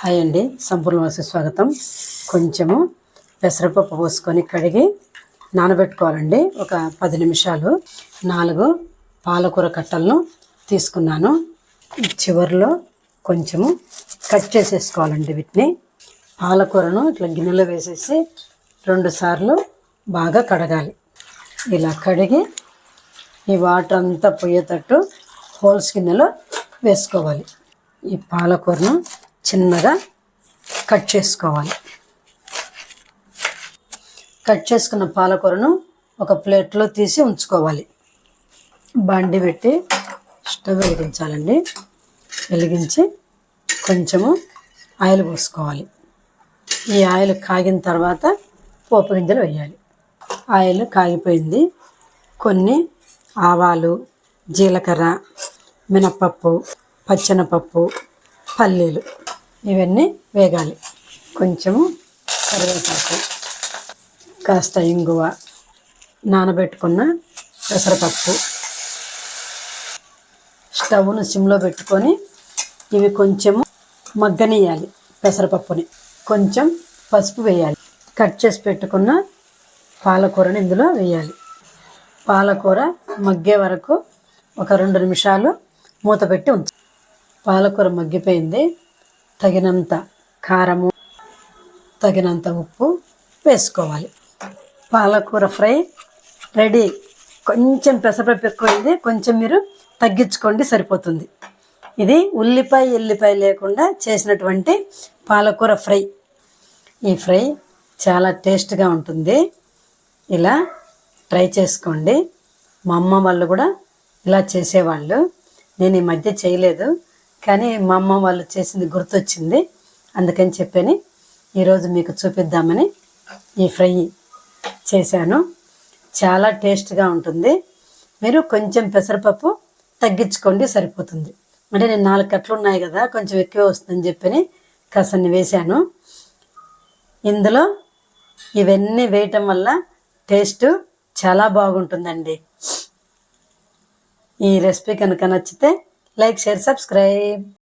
Hi అండి. సంపూర్ణ వాసు స్వాగతం. కొంచెము పెసరపప్పు పోసుకొని కడిగి నానబెట్టుకోవాలండి. ఒక పది నిమిషాలు. నాలుగు పాలకూర కట్టలను తీసుకున్నాను. చివరిలో కొంచెము కట్ చేసేసుకోవాలండి వీటిని. పాలకూరను ఇట్లా గిన్నెలో వేసేసి రెండు సార్లు బాగా కడగాలి. ఇలా కడిగి ఈ వాటర్ అంతా పోయేటట్టు హోల్స్ గిన్నెలో వేసుకోవాలి. ఈ పాలకూరను చిన్నగా కట్ చేసుకోవాలి. కట్ చేసుకున్న పాలకూరను ఒక ప్లేట్లో తీసి ఉంచుకోవాలి. బండి పెట్టి స్టవ్ వెలిగించాలండి. వెలిగించి కొంచెము ఆయిల్ పోసుకోవాలి. ఈ ఆయిల్ కాగిన తర్వాత పోపు గింజలు వేయాలి. ఆయిల్ కాగిపోయింది. కొన్ని ఆవాలు జీలకర్ర మినప్పప్పు పచ్చెనపప్పు పల్లీలు ఇవన్నీ వేగాలి. కొంచెము కరివేపాకు కాస్త ఇంగువ నానబెట్టుకున్న పెసరపప్పు స్టవ్ను సిమ్లో పెట్టుకొని ఇవి కొంచెము మగ్గనియాలి పెసరపప్పుని. కొంచెం పసుపు వేయాలి. కట్ చేసి పెట్టుకున్న పాలకూరని ఇందులో వేయాలి. పాలకూర మగ్గే వరకు ఒక రెండు నిమిషాలు మూత పెట్టి ఉంచు. పాలకూర మగ్గిపోయింది. తగినంత కారము తగినంత ఉప్పు వేసుకోవాలి. పాలకూర ఫ్రై రెడీ. కొంచెం పెసరపప్పు ఎక్కువైంది కొంచెం మీరు తగ్గించుకోండి సరిపోతుంది. ఇది ఉల్లిపాయ ఎల్లిపాయ లేకుండా చేసినటువంటి పాలకూర ఫ్రై. ఈ ఫ్రై చాలా టేస్ట్గా ఉంటుంది. ఇలా ట్రై చేసుకోండి. మా అమ్మ వాళ్ళు కూడా ఇలా చేసేవాళ్ళు. నేను ఈ మధ్య చేయలేదు. కానీ మా అమ్మ వాళ్ళు చేసింది గుర్తొచ్చింది. అందుకని చెప్పని ఈరోజు మీకు చూపిద్దామని ఈ ఫ్రై చేశాను. చాలా టేస్ట్గా ఉంటుంది. మీరు కొంచెం పెసరపప్పు తగ్గించుకోండి సరిపోతుంది. అంటే నేను నాలుగు కట్లు ఉన్నాయి కదా కొంచెం ఎక్కువ వస్తుందని చెప్పని కాసన్ని వేశాను. ఇందులో ఇవన్నీ వేయటం వల్ల టేస్ట్ చాలా బాగుంటుందండి. ఈ రెసిపీ కనుక నచ్చితే లైక్ షేర్ సబ్స్క్రైబ్